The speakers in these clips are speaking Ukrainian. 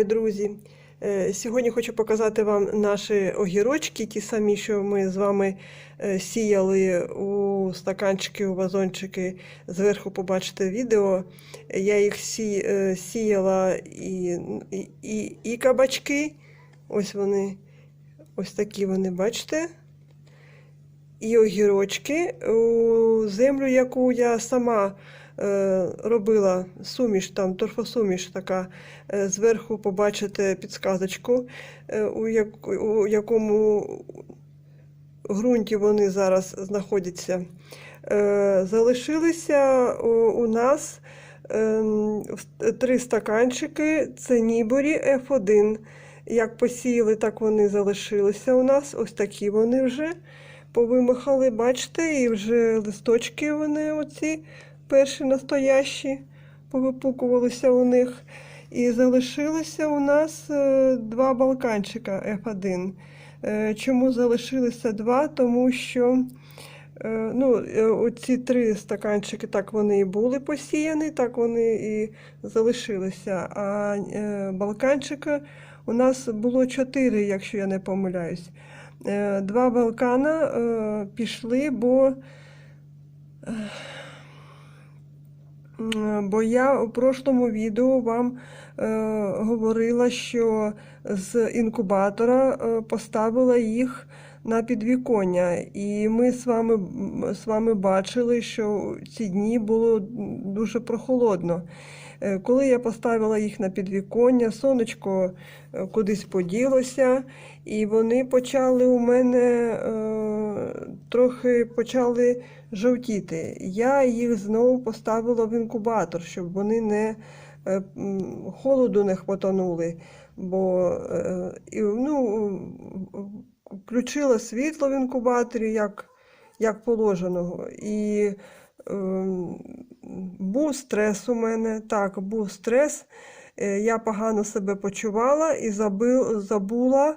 Вітаю, друзі! Е, Сьогодні хочу показати вам наші огірочки, ті самі, що ми з вами е, сіяли у стаканчики, у вазончики. Зверху побачите відео. Я їх сі- е, сіяла і, і, і, кабачки. Ось вони, ось такі вони, бачите? І огірочки у землю, яку я сама робила суміш, там торфосуміш така. Е, Зверху побачите підсказочку, е, у, як, у якому ґрунті вони зараз знаходяться. Е, Залишилися у, у нас ем, три стаканчики. Це Ніборі F1. Як посіяли, так вони залишилися у нас. Ось такі вони вже повимахали, бачите, і вже листочки вони оці перші настоящі повипукувалися у них. І залишилося у нас е, два балканчика F1. Е, Чому залишилися два? Тому що е, ну, оці три стаканчики, так вони і були посіяні, так вони і залишилися. А балканчика у нас було чотири, якщо я не помиляюсь. Два балкана пішли, бо Бо я у прошлому відео вам е, говорила, що з інкубатора е, поставила їх на підвіконня. І ми з вами, з вами бачили, що ці дні було дуже прохолодно. Е, Коли я поставила їх на підвіконня, сонечко кудись поділося, і вони почали у мене трохи почали жовтіти. Я їх знову поставила в інкубатор, щоб вони не е, холоду не хватанули. Бо е, ну, включила світло в інкубаторі, як, як положеного. І ем, був стрес у мене. Так, був стрес. Е, Я погано себе почувала і забула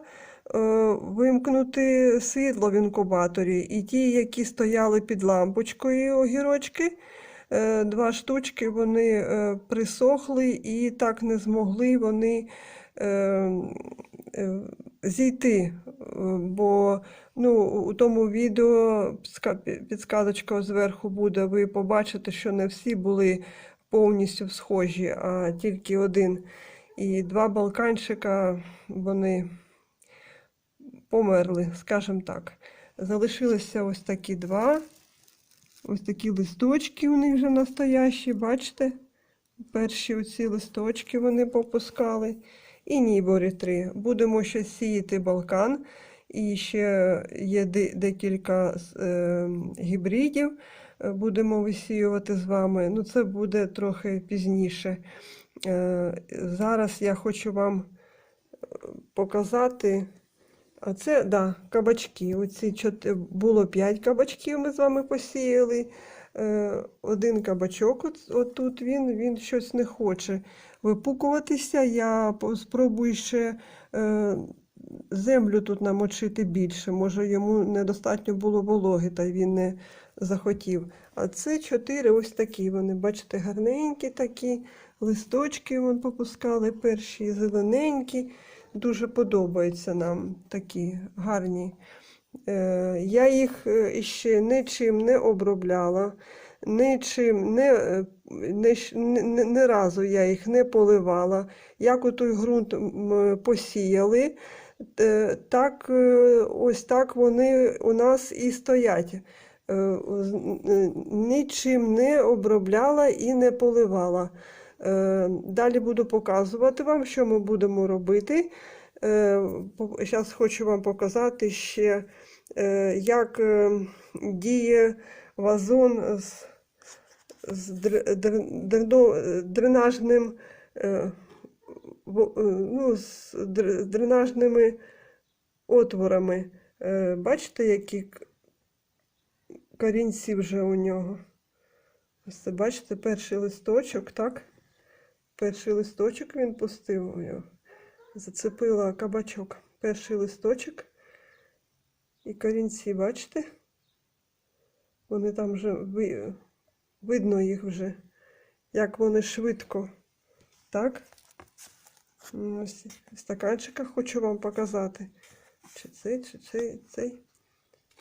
вимкнути світло в інкубаторі. І ті, які стояли під лампочкою огірочки, е, два штучки, вони е, присохли і так не змогли вони е, е, зійти. Е, Бо ну, у тому відео підсказочка зверху буде, ви побачите, що не всі були повністю схожі, а тільки один. І два балканчика вони померли, скажімо так. Залишилися ось такі два. Ось такі листочки у них вже настоящі, бачите? Перші оці листочки вони попускали. І ніборі три. Будемо ще сіяти балкан. І ще є декілька е, гібридів. е, Будемо висіювати з вами. Ну, це буде трохи пізніше. Е, зараз я хочу вам е, показати. А це, да, кабачки. Оці. Було 5 кабачків, ми з вами посіяли. Е, один кабачок, от, отут він, він щось не хоче випукуватися. Я спробую ще е, землю тут намочити більше. Може, йому недостатньо було вологи, та він не захотів. А це чотири ось такі. Вони, бачите, гарненькі такі. Листочки вон попускали, перші зелененькі. Дуже подобаються нам такі гарні. Е, Я їх е, ще нічим не обробляла, нічим не, е, не, не, не, разу я їх не поливала. Як у той ґрунт посіяли, так ось так вони у нас і стоять. Нічим не обробляла і не поливала. Е, Далі буду показувати вам, що ми будемо робити. Зараз хочу вам показати ще, е, як е, діє вазон з, дренажним, е, е, ну, з дренажними отворами. Е, Бачите, які корінці вже у нього? Ось це, бачите, перший листочок, так? Перший листочок він пустив. Зацепила кабачок. Перший листочок. І корінці, бачите? Вони там вже ви... видно їх вже, як вони швидко. Так? Ось в стаканчиках хочу вам показати. Чи цей, чи цей, цей.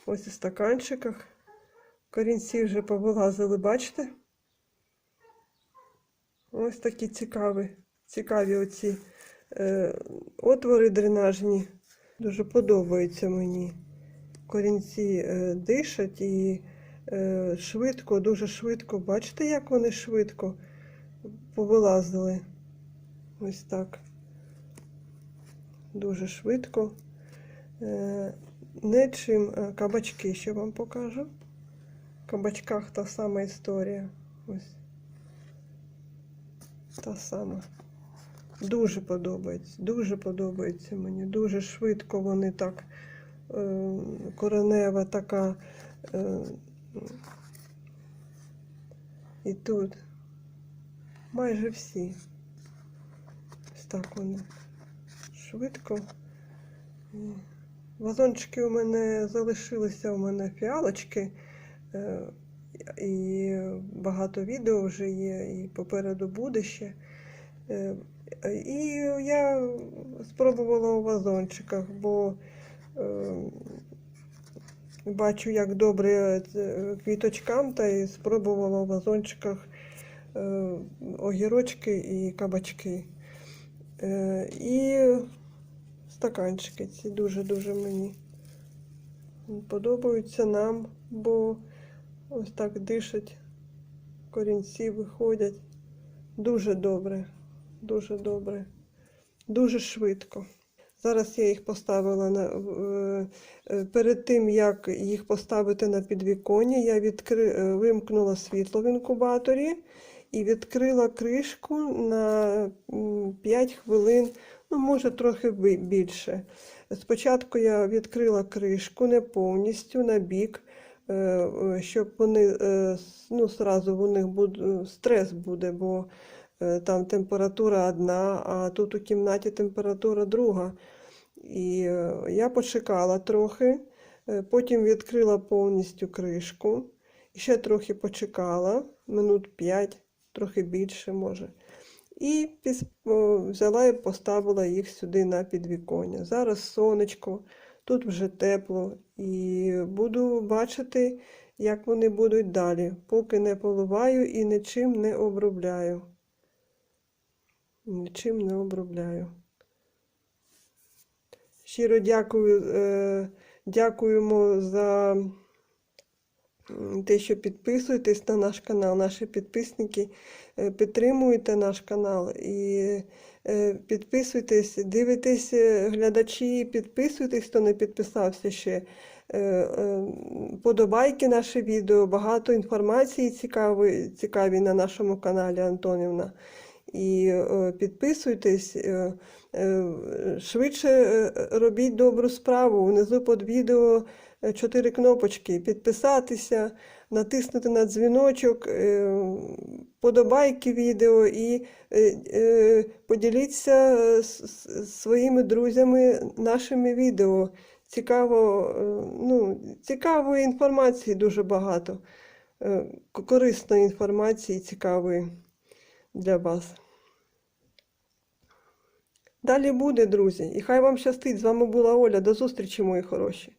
Ось у стаканчиках. Корінці вже повилазили, бачите? Ось такі цікаві, цікаві оці е, отвори дренажні. Дуже подобаються мені. Корінці е, дишать і е, швидко, дуже швидко. Бачите, як вони швидко повилазили? Ось так. Дуже швидко. Е, не е, кабачки ще вам покажу. В кабачках та сама історія. Ось. Та сама. Дуже подобається, дуже подобається мені. Дуже швидко вони так. Е, коренева така. Е, і тут майже всі. Ось так вони швидко. Вазончики у мене залишилися, у мене фіалочки. І багато відео вже є, і попереду буде ще. Е, І я спробувала у вазончиках, бо е, бачу, як добре е, квіточкам, та і спробувала у вазончиках огірочки і кабачки. І стаканчики ці дуже-дуже мені подобаються нам, бо ось так дишать, корінці виходять. Дуже добре, дуже добре, дуже швидко. Зараз я їх поставила на е, е, перед тим, як їх поставити на підвіконня, я відкри, е, вимкнула світло в інкубаторі і відкрила кришку на 5 хвилин, ну, може, трохи більше. Спочатку я відкрила кришку не повністю на бік, щоб вони е, ну, сразу у них буде стрес буде, бо е, там температура одна, а тут у кімнаті температура друга. І е, я почекала трохи, е, потім відкрила повністю кришку, ще трохи почекала, минут 5, трохи більше може. І взяла і поставила їх сюди на підвіконня. Зараз сонечко, тут вже тепло, і буду бачити, як вони будуть далі, поки не поливаю і нічим не обробляю. Нічим не обробляю. Щиро дякую, е, дякуємо за те, що підписуєтесь на наш канал, наші підписники. Е, Підтримуєте наш канал і е, підписуйтесь, дивитесь, е, глядачі, підписуйтесь, хто не підписався ще. Подобайки наше відео, багато інформації цікавої, цікаві на нашому каналі Антонівна. І е, підписуйтесь, е, е, швидше робіть добру справу. Внизу під відео чотири кнопочки: підписатися, натиснути на дзвіночок, подобайки відео і поділіться з своїми друзями нашими відео. Цікаво, ну, цікавої інформації дуже багато, корисної інформації, цікавої для вас. Далі буде, друзі, і хай вам щастить. З вами була Оля. До зустрічі, мої хороші.